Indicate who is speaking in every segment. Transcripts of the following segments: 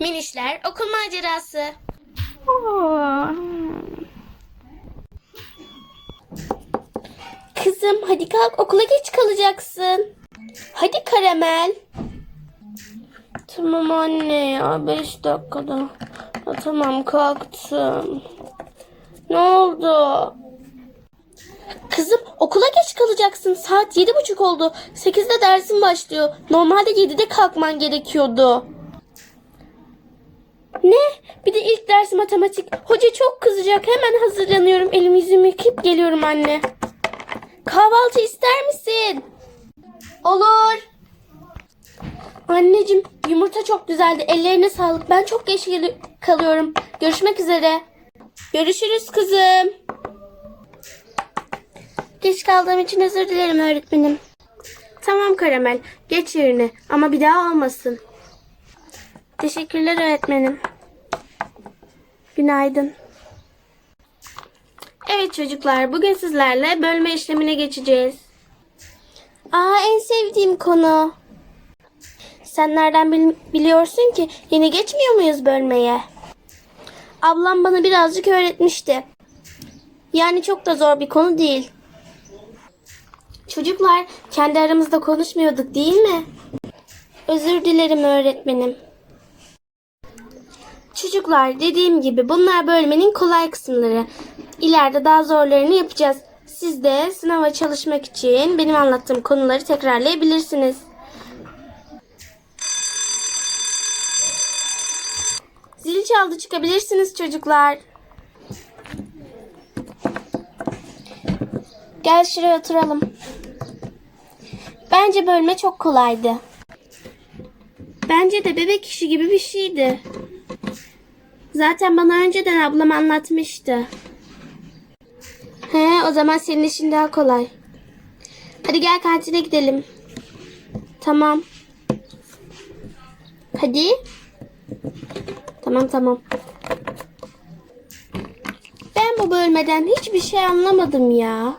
Speaker 1: Minişler okul macerası. Kızım hadi kalk okula geç kalacaksın. Hadi karamel. Tamam anne ya 5 dakikada. Ha, tamam kalktım. Ne oldu? Kızım okula geç kalacaksın. Saat yedi buçuk oldu. Sekizde dersin başlıyor. Normalde yedide kalkman gerekiyordu. Ne? Bir de ilk ders matematik. Hoca çok kızacak. Hemen hazırlanıyorum. Elimi yüzümü yıkayıp geliyorum anne. Kahvaltı ister misin? Olur. Anneciğim yumurta çok güzeldi. Ellerine sağlık. Ben çok geç kalıyorum. Görüşmek üzere. Görüşürüz kızım. Geç kaldığım için özür dilerim öğretmenim. Tamam Karamel. Geç yerine ama bir daha olmasın. Teşekkürler öğretmenim. Günaydın. Evet çocuklar, bugün sizlerle bölme işlemine geçeceğiz. Aa en sevdiğim konu. Sen nereden bil- biliyorsun ki? Yeni geçmiyor muyuz bölmeye? Ablam bana birazcık öğretmişti. Yani çok da zor bir konu değil. Çocuklar kendi aramızda konuşmuyorduk değil mi? Özür dilerim öğretmenim. Çocuklar dediğim gibi bunlar bölmenin kolay kısımları. İleride daha zorlarını yapacağız. Siz de sınava çalışmak için benim anlattığım konuları tekrarlayabilirsiniz. Zil çaldı çıkabilirsiniz çocuklar. Gel şuraya oturalım. Bence bölme çok kolaydı. Bence de bebek işi gibi bir şeydi. Zaten bana önceden ablam anlatmıştı. He, o zaman senin işin daha kolay. Hadi gel kantine gidelim. Tamam. Hadi. Tamam tamam. Ben bu bölmeden hiçbir şey anlamadım ya.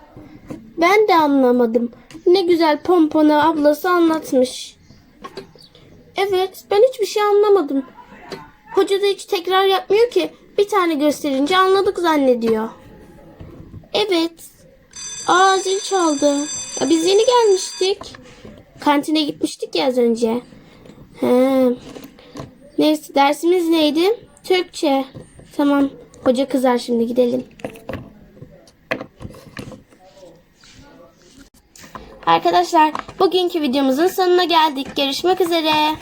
Speaker 1: Ben de anlamadım. Ne güzel pomponu ablası anlatmış. Evet, ben hiçbir şey anlamadım. Hoca da hiç tekrar yapmıyor ki. Bir tane gösterince anladık zannediyor. Evet. Aa zil çaldı. Ya biz yeni gelmiştik. Kantine gitmiştik ya az önce. He. Neyse dersimiz neydi? Türkçe. Tamam. Hoca kızar şimdi gidelim. Arkadaşlar bugünkü videomuzun sonuna geldik. Görüşmek üzere.